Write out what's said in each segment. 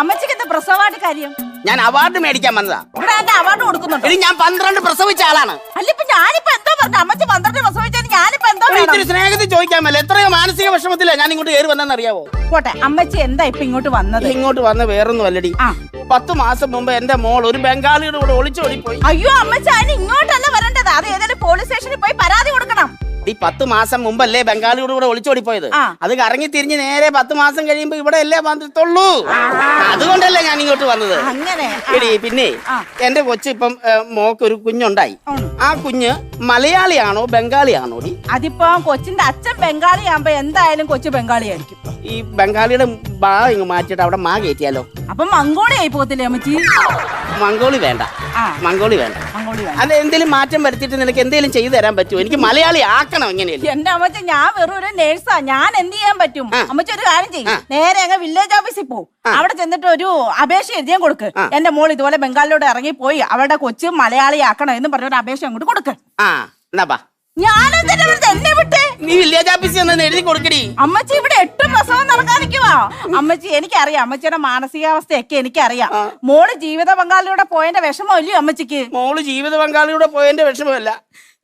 അമ്മച്ചിക്ക് എന്താ പ്രസവമായിട്ട് കാര്യം? ഞാൻ അവാർഡ് മേടിക്കാൻ വന്നതാ. ഇവിടെ എന്റെ അവാർഡ് കൊടുക്കുന്നുണ്ട്? ഇനി ഞാൻ പന്ത്രണ്ട് പ്രസവിച്ച ആളാണ്. അല്ലിപ്പോ ഞാനിപ്പോ എന്തോ പറഞ്ഞു അമ്മച്ചി പന്ത്രണ്ട് പ്രസവിച്ചത് ഞാനിപ്പോ എന്തോ ഇത്തിരി സ്നേഹത്തിൽ ചോദിക്കാൻ മേലെ. എത്രയോ മാനസിക വിഷമത്തില്ല ഞാൻ ഇങ്ങോട്ട് കയറി വന്നെന്ന് അറിയാവോ പോട്ടെ അമ്മച്ചി എന്താ ഇപ്പൊ ഇങ്ങോട്ട് വന്നത്? ഇങ്ങോട്ട് വന്ന വേറൊന്നും അല്ലടി. പത്ത് മാസം മുമ്പ് എന്റെ മോൾ ഒരു ബംഗാളിയുടെ കൂടെ ഒളിച്ചോടി പോയി അയ്യോ അമ്മച്ചി അതിന് ഇങ്ങോട്ടല്ല വരേണ്ടത്. അത് ഏതെങ്കിലും പോലീസ് സ്റ്റേഷനിൽ പോയി ഈ പത്ത് മാസം മുമ്പല്ലേ ബംഗാളിയോട് കൂടെ ഒളിച്ചോടി പോയത് ആ. അത് കറങ്ങി തിരിഞ്ഞ് നേരെ പത്ത് മാസം കഴിയുമ്പോ ഇവിടെ അല്ലേ വന്നിട്ടുള്ളൂ അതുകൊണ്ടല്ലേ ഞാൻ ഇങ്ങോട്ട് വന്നത്. എടി പിന്നെ. എന്റെ കൊച്ചു ഇപ്പം മോക്ക് ഒരു കുഞ്ഞുണ്ടായി. ആ കുഞ്ഞ് മലയാളിയാണോ ബംഗാളിയാണോ അതിപ്പോ കൊച്ചിന്റെ അച്ഛൻ ബംഗാളി ആകുമ്പോ എന്തായാലും കൊച്ചു ബംഗാളി ആയിരിക്കും ഈ ബംഗാളിയുടെ ബാ ഇങ്ങ് മാറ്റിയിട്ട് അവിടെ മാ കയറ്റിയാലോ? അപ്പൊ ആയി പോകത്തില്ലേ അമ്മച്ചി? മംഗോളി വേണ്ട. മംഗോളി വേണ്ട. അത് എന്തെങ്കിലും മാറ്റം വരുത്തിയിട്ട് നിനക്ക് എന്തെങ്കിലും ചെയ്തു തരാൻ പറ്റുമോ? എനിക്ക് മലയാളി ആക്കണം എങ്ങനെയല്ലേ എന്റെ അമ്മച്ച ഞാൻ വെറും ഒരു നേഴ്സാ ഞാൻ എന്ത് ചെയ്യാൻ പറ്റും? അമ്മച്ച ഒരു കാര്യം ചെയ്യും. നേരെ അങ്ങ് വില്ലേജ് ഓഫീസിൽ പോകും അവിടെ ചെന്നിട്ട് ഒരു അപേക്ഷ എഴുതിയാൻ കൊടുക്ക്. എന്റെ മോൾ ഇതുപോലെ ബംഗാളിലോട്ട് ഇറങ്ങി പോയി അവരുടെ കൊച്ചു മലയാളി ആക്കണം എന്ന് പറഞ്ഞ ഒരു അപേക്ഷ അങ്ങോട്ട് കൊടുക്ക്. ആ എന്നാ? എന്നെ വിട്ടേ? നീ വില്ലേജ് ഓഫീസിൽ നിന്ന് എഴുതി കൊടുക്കടി. അമ്മച്ചി ഇവിടെ എട്ട് പ്രസവം നടക്കാൻ നിൽക്കുവാ. അമ്മച്ചി എനിക്കറിയാം. അമ്മച്ചിയുടെ മാനസികാവസ്ഥയൊക്കെ എനിക്കറിയാം. മോൾ ജീവിത പങ്കാളിയുടെ പോയതിന്റെ വിഷമം ഇല്ലയോ അമ്മച്ചിക്ക്? മോൾ ജീവിത പങ്കാളിയുടെ പോയതിന്റെ വിഷമമല്ല.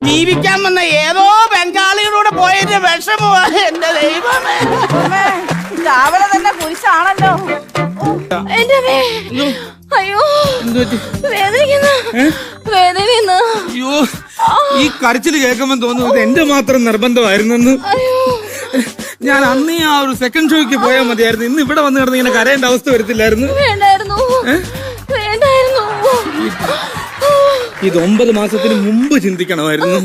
ജീവിക്കാൻ വന്ന ഏതോ ബംഗാളിയുടെ പോയതിന്റെ വിഷമമാ എന്റെ ദൈവമേ. രാവിലെ തന്നെ കുരിശാണല്ലോ. എന്റെ. അയ്യോ വേദനിക്കുന്ന. വേദനിക്കുന്ന. അയ്യോ ഈ കരച്ചിൽ കേൾക്കുമ്പോൾ തോന്നുന്നു ഇത് എന്റെ മാത്രം നിർബന്ധമായിരുന്നെന്ന്. ഞാൻ അന്ന് ആ ഒരു സെക്കൻഡ് ഷോയ്ക്ക് പോയാൽ മതിയായിരുന്നു. ഇന്ന് ഇവിടെ വന്ന് കിടന്ന് ഇങ്ങനെ കരയേണ്ട അവസ്ഥ വരത്തില്ലായിരുന്നു. ഇത് ഒമ്പത് മാസത്തിന് മുമ്പ് ചിന്തിക്കണമായിരുന്നു.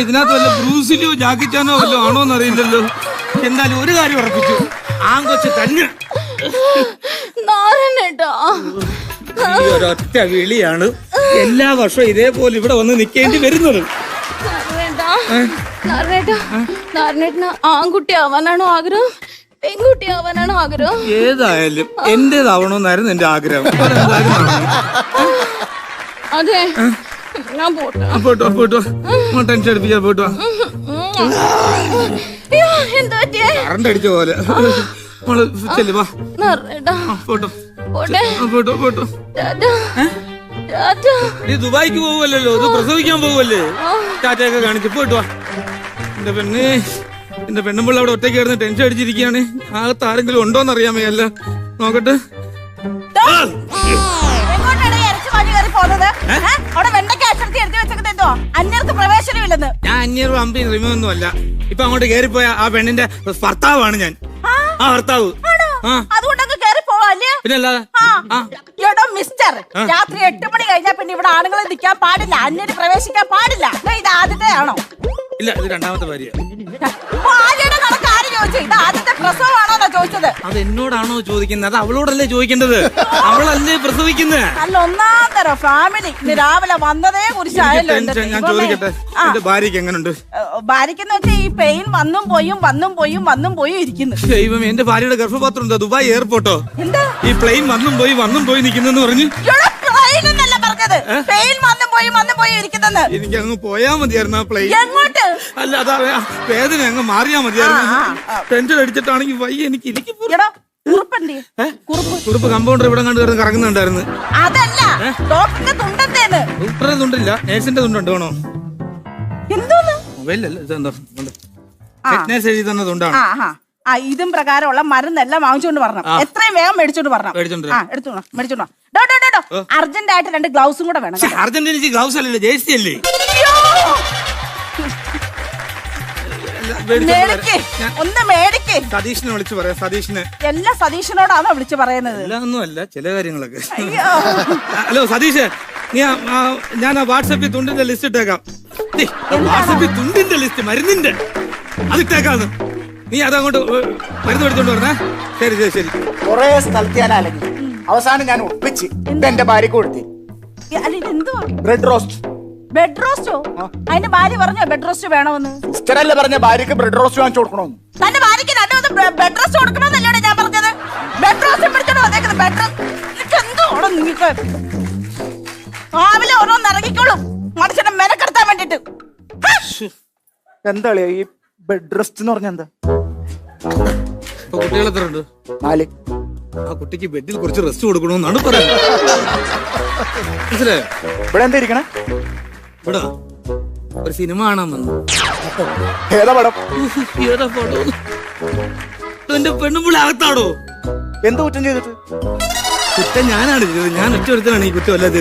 ഇതിനകത്ത് വല്ല ബ്രൂസിലോ ജാക്കിച്ചാനോ വല്ലോ ആണോന്നറിയില്ലല്ലോ എന്നാലും എന്തായാലും ഒരു കാര്യം ഉറപ്പിച്ചു. ആങ്കൊച്ച് തന്നെ. നാരനേട്ടാ ഈ ഒരൊറ്റ വിളിയാണ്. എല്ലാ വർഷവും ഇതേപോലെ ഇവിടെ വന്ന് നിൽക്കേണ്ടി വരുന്നത്. നാരനേട്ടന് ആൺകുട്ടി ആവാനാണോ ആഗ്രഹം? പെൺകുട്ടി ആവാനാണോ ആഗ്രഹം? ഏതായാലും എന്റേതാവണമെന്നായിരുന്നു എന്റെ ആഗ്രഹം. അതെ. ഞാൻ പോട്ടോ. പോട്ടോ പോട്ടോ ടെൻഷൻ അടിപ്പിച്ചാ പോട്ടോ കറണ്ട് അടിച്ച പോലെ. നീ ദുബായിക്ക് പോവല്ലോ ഇത് പ്രസവിക്കാൻ പോവല്ലേ ടാറ്റയൊക്കെ കാണിച്ച്. പോയിട്ട് വാ. എന്റെ പെണ്ണ് എന്റെ പെണ്ണുമ്പിള്ള അവിടെ ഒറ്റയ്ക്ക് കിടന്ന് ടെൻഷൻ അടിച്ചിരിക്കുകയാണ്. അകത്ത് ആരെങ്കിലും ഉണ്ടോന്ന് അല്ല നോക്കട്ടെ. പോകുന്നത്? അവിടെ വെണ്ടയ്ക്ക അക്ഷരത്തി എടുത്ത് വെച്ചത് എന്തോ അന്യർക്ക് പ്രവേശനമില്ലെന്ന് ഞാൻ അഞ്ഞൂറ് അമ്പി റിമൊന്നും അല്ല. ഇപ്പൊ അങ്ങോട്ട് കേറിപ്പോയ ആ പെണ്ണിന്റെ ഭർത്താവാണ് ഞാൻ. ആ? ഭർത്താവ്. അതുകൊണ്ടൊക്കെ കേറി പോവാല്ലേ പിന്നെ അല്ലാതെ ആ. ആ. എടോ മിസ്റ്റർ രാത്രി എട്ട് മണി കഴിഞ്ഞാ പിന്നെ ഇവിടെ ആണുങ്ങൾ നിൽക്കാൻ പാടില്ല. അന്യര് പ്രവേശിക്കാൻ പാടില്ല. ഇത് ആദ്യത്തെ ആണോ? ഇല്ല ഇത് രണ്ടാമത്തെ ഭാര്യ ഭാര്യയുടെ കണക്ക് ആര് ചോദിച്ചു? ഇത് ആദ്യത്തെ പ്രസവമാണോന്നാ ചോദിച്ചത്? അത് എന്നോടാണോ ചോദിക്കുന്നത്? അത് അവളോടല്ലേ ചോദിക്കേണ്ടത്? അവളല്ലേ പ്രസവിക്കുന്നത് അല്ല ഒന്നാം തരം ഫാമിലി ഇന്ന് രാവിലെ വന്നതേ കുറിച്ചായല്ലോ ഞാൻ. ചോദിക്കട്ടെ? എന്റെ ഭാര്യക്ക് എങ്ങനുണ്ട്? ഏ, ഭാര്യയ്ക്കെന്ന് വെച്ചാൽ ഈ പെയിൻ വന്നും പോയും വന്നും പോയും വന്നും പോയും ഇരിക്കുന്നു. ദൈവം എന്റെ ഭാര്യയുടെ ഗർഭപാത്രം ദുബായ് എയർപോർട്ടോ? എന്താ? ഈ പ്ലെയിൻ വന്നും പോയി വന്നും പോയി നിൽക്കുന്നെന്ന് പറഞ്ഞ് പറഞ്ഞത്. പെയിൻ വന്നു പോയും വന്നു പോയി ഇരിക്കുന്നെന്ന്. എനിക്ക് അങ്ങ് പോയാ മതിയായിരുന്നു ആ പ്ലെയിൻ എങ്ങോട്ട്? അല്ല അതാ വേ- വേദന അങ്ങ് മാറിയാ മതിയായിരുന്നു. ടെൻഷൻ അടിച്ചിട്ടാണെങ്കിൽ വയ്യ എനിക്ക് കുറുപ്പന്റെ കുറുപ്പ്. കമ്പൗണ്ടർ ഇവിടെ കണ്ട് കിടന്ന് കറങ്ങുന്നുണ്ടായിരുന്നു. അതല്ല ഡോക്ടറിന്റെ തുണ്ടത്തേന്ന്. ഡോക്ടറെ തുണ്ടില്ല നേഴ്സിന്റെ തുണ്ടുണ്ട് വേണോ? എന്തോന്ന്? ആ. ഇതും പ്രകാരമുള്ള മരുന്നെല്ലാം വാങ്ങിച്ചോണ്ട് പറഞ്ഞു എത്രയും വേഗം മേടിച്ചോണ്ട് പറഞ്ഞു മേടിച്ചോണ്ട് മേടിച്ചോണ്ട് ഡോ. അർജന്റ് ആയിട്ട് രണ്ട് ഗ്ലൗസും കൂടെ വേണം കേട്ടോ. ഗ്ലൗസ് അല്ലല്ലോ ജേഴ്സി അല്ലേ. ഒന്ന് മേടിക്ക്. സതീഷിനെ വിളിച്ചു പറയാം സതീഷിനെ. എല്ലാ സതീഷിനോടാണോ വിളിച്ചു പറയുന്നത്? അല്ല ചില കാര്യങ്ങളൊക്കെ. ഹലോ സതീഷ് ഞാൻ വാട്സപ്പിൽ തുണ്ടിന്റെ ലിസ്റ്റ് ഇട്ടേക്കാം. വാട്സപ്പിൽ തുണ്ടിന്റെ ലിസ്റ്റ് മരുന്നിന്റെ. അത് ഇട്ടേക്കാന്ന്. നീ അതങ്ങോട്ട് മരുന്ന് എടുത്തോണ്ട് പറഞ്ഞേ ശരി ശരി ശരി. കുറെ സ്ഥലത്ത് ഞാൻ അവസാനം ഞാൻ ഒപ്പിച്ച് ഇത് എന്റെ ഭാര്യക്ക് കൊടുത്തി. അല്ല എന്തുവാ ബ്രെഡ് റോസ്റ്റ് ബെഡ് റോസ്റ്റോ അതിന്റെ ഭാര്യ പറഞ്ഞോ ബെഡ് റോസ്റ്റ് വേണമെന്ന്? പറഞ്ഞ ഭാര്യക്ക് ബ്രെഡ് റോസ്റ്റ് വാങ്ങിച്ചു കൊടുക്കണമെന്ന്? തന്റെ ഭാര്യക്ക് രണ്ടു ബെഡ് റോസ്റ്റ് കൊടുക്കണമെന്നല്ലേ ഞാൻ പറഞ്ഞത്? ബെഡ് റോസ്റ്റ് പിടിച്ചോണ്ട് വന്നേക്കുന്നത്. ബെഡ് റോസ്റ്റ് നിനക്ക് എന്തോ നിങ്ങൾക്ക് രാവിലെ ഓരോന്ന് ഇറങ്ങിക്കോളും. മനുഷ്യനെ മെന എന്താ കളിയാ ഈ ബെഡ് റെസ്റ്റ് എന്ന് പറഞ്ഞ എന്താ? കുട്ടികൾ എത്ര ഉണ്ട് നാല്. ആ കുട്ടിക്ക് ബെഡിൽ കുറച്ച് റെസ്റ്റ് കൊടുക്കണമെന്നാണ് പറയുന്നത്. മനസ്സിലായോ? ഇവിടെ എന്താ ഇരിക്കണേ? ഇവിടെ ഒരു സിനിമ കാണാൻ വന്നു. ഏതാ പടം? ഏതാ പടം? എന്റെ പെണ്ണുമ്പിള അകത്താടോ? എന്ത് കുറ്റം ചെയ്തിട്ട്? കുറ്റം ഞാനാണ് ചെയ്തത്. ഞാൻ ഒറ്റ ഒരുത്തനാണ് ഈ കുറ്റം അല്ലാതെ